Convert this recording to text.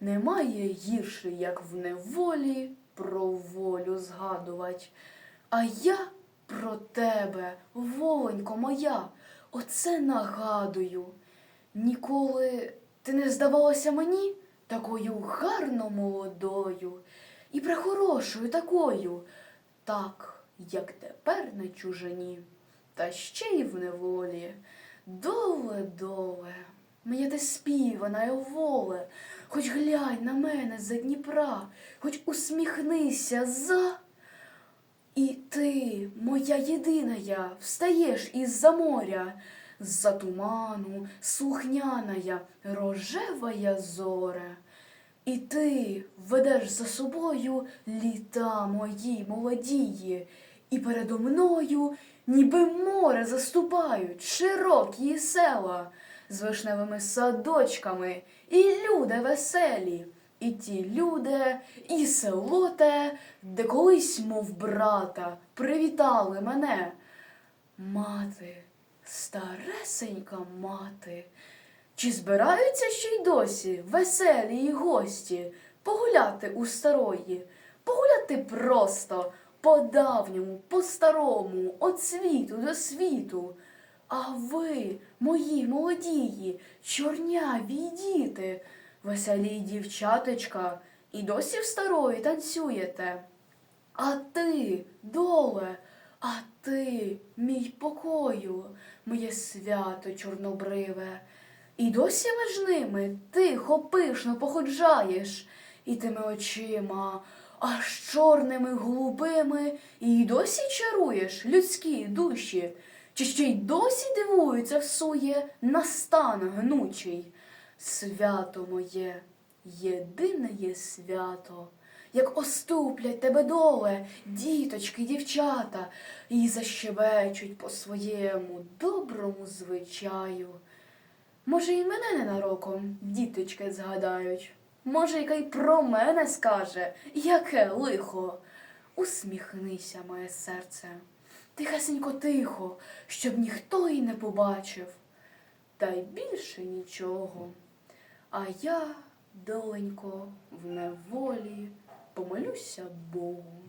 Немає гірше, як в неволі про волю згадувать. А я про тебе, воленько моя, оце нагадую. Ніколи ти не здавалася мені такою гарно молодою і прехорошою такою, так, як тепер на чужині, та ще й в неволі. Доле, доле, моя ти співана й воле, хоч глянь на мене за Дніпра, хоч усміхнися за. І ти, моя єдина я, встаєш із-за моря, з-за туману, слухняная, рожевая зоре. І ти ведеш за собою літа мої молодії, і передо мною, ніби море заступають широкі села з вишневими садочками, і люди веселі, і ті люди, і село те, де колись, мов брата, привітали мене. Мати, старесенька мати, чи збираються ще й досі веселі й гості погуляти у старої, погуляти просто, по-давньому, по-старому, от світу до світу. А ви, мої молодії, чорняві діти, веселі дівчаточка, і досі в старої танцюєте. А ти, доле, а ти, мій покою, моє свято чорнобриве, і досі між ними тихо пишно походжаєш, і тими очима, аж чорними голубими, і досі чаруєш людські душі, чи ще й досі дивуються всує на стан гнучий. Свято моє, єдине є свято, як оступлять тебе доле, діточки, дівчата, і защебечуть по своєму доброму звичаю. Може, і мене ненароком діточки згадають, може, яка й про мене скаже, яке лихо. Усміхнися, моє серце, тихесенько тихо, щоб ніхто й не побачив, та й більше нічого. А я, доленько, в неволі помолюся Богу.